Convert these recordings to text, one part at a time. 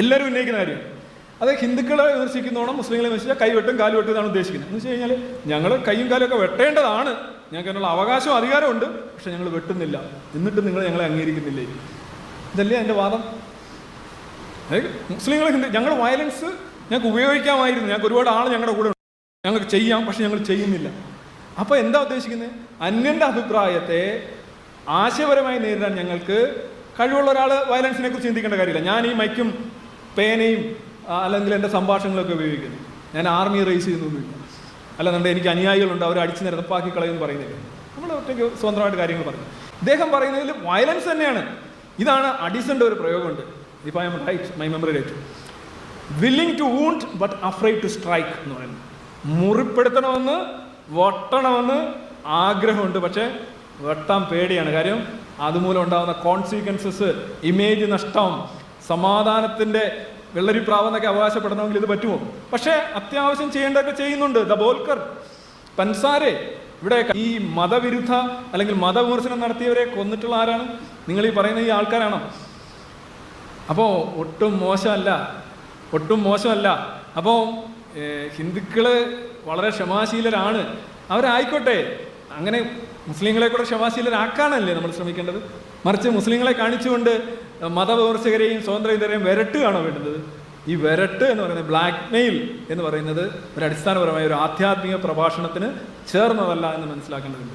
എല്ലാവരും ഉന്നയിക്കുന്ന കാര്യം. അത് ഹിന്ദുക്കളെ വിമർശിക്കുന്നോണം മുസ്ലിങ്ങളെ വിമർശിച്ചാൽ കൈവെട്ടും കാലുവെട്ടും എന്നാണ് ഉദ്ദേശിക്കുന്നത്. എന്ന് വെച്ച് കഴിഞ്ഞാൽ ഞങ്ങൾ കൈയും കാലും ഒക്കെ വെട്ടേണ്ടതാണ്. ഞങ്ങൾക്ക് അതിനുള്ള അവകാശവും അധികാരമുണ്ട് പക്ഷെ ഞങ്ങൾ വെട്ടുന്നില്ല. എന്നിട്ട് നിങ്ങൾ ഞങ്ങളെ അംഗീകരിക്കുന്നില്ലേ? ഇതല്ലേ എന്റെ വാദം? മുസ്ലിങ്ങൾ ഹിന്ദു ഞങ്ങൾ വയലൻസ് ഞങ്ങൾക്ക് ഉപയോഗിക്കാമായിരുന്നു. ഞങ്ങൾക്ക് ഒരുപാട് ആൾ ഞങ്ങളുടെ കൂടെ ഉണ്ട്. ഞങ്ങൾക്ക് ചെയ്യാം പക്ഷെ ഞങ്ങൾ ചെയ്യുന്നില്ല. അപ്പോൾ എന്താ ഉദ്ദേശിക്കുന്നത്? അന്യന്റെ അഭിപ്രായത്തെ ആശയപരമായി നേരിടാൻ ഞങ്ങൾക്ക് കഴിവുള്ള ഒരാൾ വയലൻസിനെ കുറിച്ച് ചിന്തിക്കേണ്ട കാര്യമില്ല. ഞാൻ ഈ മൈക്കും പേനയും അല്ലെങ്കിൽ എന്റെ സംഭാഷണങ്ങളൊക്കെ ഉപയോഗിക്കുന്നു. ഞാൻ ആർമി റേസ് ചെയ്യുന്നൊന്നുമില്ല. അല്ലാന്നുണ്ട് എനിക്ക് അനുയായികളുണ്ട് അവർ അടിച്ച് നിരപ്പാക്കി കളയുമെന്ന് പറയുന്നില്ല. നമ്മൾ ഒറ്റയ്ക്ക് സ്വന്തമായിട്ട് കാര്യങ്ങൾ പറഞ്ഞു ഇദ്ദേഹം പറയുന്നതിൽ വയലൻസ് തന്നെയാണ്. ഇതാണ് അഡിസന്റെ ഒരു പ്രയോഗമുണ്ട്. ഇപ്പം I am right my memory right willing to wound but afraid to strike എന്ന് പറയുന്നത്. മുറിപ്പെടുത്തണമെന്ന് വട്ടണമെന്ന് ആഗ്രഹമുണ്ട്. പക്ഷേ വെട്ടാൻ പേടിയാണ്. കാര്യം അതുമൂലം ഉണ്ടാകുന്ന കോൺസിക്വൻസസ് ഇമേജ് നഷ്ടം സമാധാനത്തിന്റെ വെള്ളരിപ്രാവെന്നൊക്കെ അവകാശപ്പെടണമെങ്കിൽ ഇത് പറ്റുമോ? പക്ഷേ അത്യാവശ്യം ചെയ്യേണ്ടതൊക്കെ ചെയ്യുന്നുണ്ട്. ദ ബോൽക്കർ പൻസാരെ. ഇവിടെ ഈ മതവിരുദ്ധ അല്ലെങ്കിൽ മതവിമർശനം നടത്തിയവരെ കൊന്നിട്ടുള്ള ആരാണ്? നിങ്ങൾ ഈ പറയുന്ന ഈ ആൾക്കാരാണോ? അപ്പോൾ ഒട്ടും മോശമല്ല. ഒട്ടും മോശമല്ല. അപ്പോൾ ഹിന്ദുക്കൾ വളരെ ക്ഷമാശീലരാണ്. അവരായിക്കോട്ടെ. അങ്ങനെ മുസ്ലിങ്ങളെ കൂടെ ക്ഷമാശീലരാക്കാനല്ലേ നമ്മൾ ശ്രമിക്കേണ്ടത്? മറിച്ച് മുസ്ലിങ്ങളെ കാണിച്ചുകൊണ്ട് മതവിമർശകരെയും ഇതരെയും വിരട്ടുകയാണോ വേണ്ടത്? ഈ വരട്ട് എന്ന് പറയുന്നത് ബ്ലാക്ക് മെയിൽ എന്ന് പറയുന്നത് ഒരു അടിസ്ഥാനപരമായ ഒരു ആധ്യാത്മിക പ്രഭാഷണത്തിന് ചേർന്നതല്ല എന്ന് മനസ്സിലാക്കേണ്ടതുണ്ട്.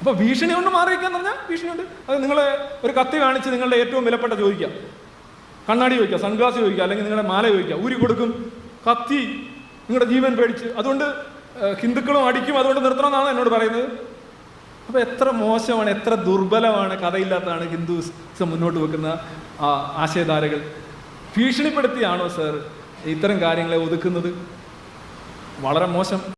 അപ്പോൾ ഭീഷണി കൊണ്ട് മാറിയിരിക്കാന്ന് പറഞ്ഞാൽ ഭീഷണിയുണ്ട് അത് നിങ്ങളെ ഒരു കത്തി കാണിച്ച് നിങ്ങളുടെ ഏറ്റവും വിലപ്പെട്ട ചോദിക്കാം. കണ്ണാടി ചോദിക്കുക സൺഗ്ലാസ് ചോദിക്കുക അല്ലെങ്കിൽ നിങ്ങളുടെ മാല ചോദിക്കുക ഊരി കൊടുക്കും. കത്തി നിങ്ങളുടെ ജീവൻ പേടിച്ച്. അതുകൊണ്ട് ഹിന്ദുക്കളും അടിക്കും അതുകൊണ്ട് നിർത്തണം എന്നാണ് എന്നോട് പറയുന്നത്. അപ്പൊ എത്ര മോശമാണ് എത്ര ദുർബലമാണ് കഥയില്ലാത്തതാണ് ഹിന്ദുസം മുന്നോട്ട് വെക്കുന്ന ആശയധാരകൾ. ഭീഷണിപ്പെടുത്തിയാണോ സർ ഇത്തരം കാര്യങ്ങളെ ഒതുക്കുന്നത്? വളരെ മോശം.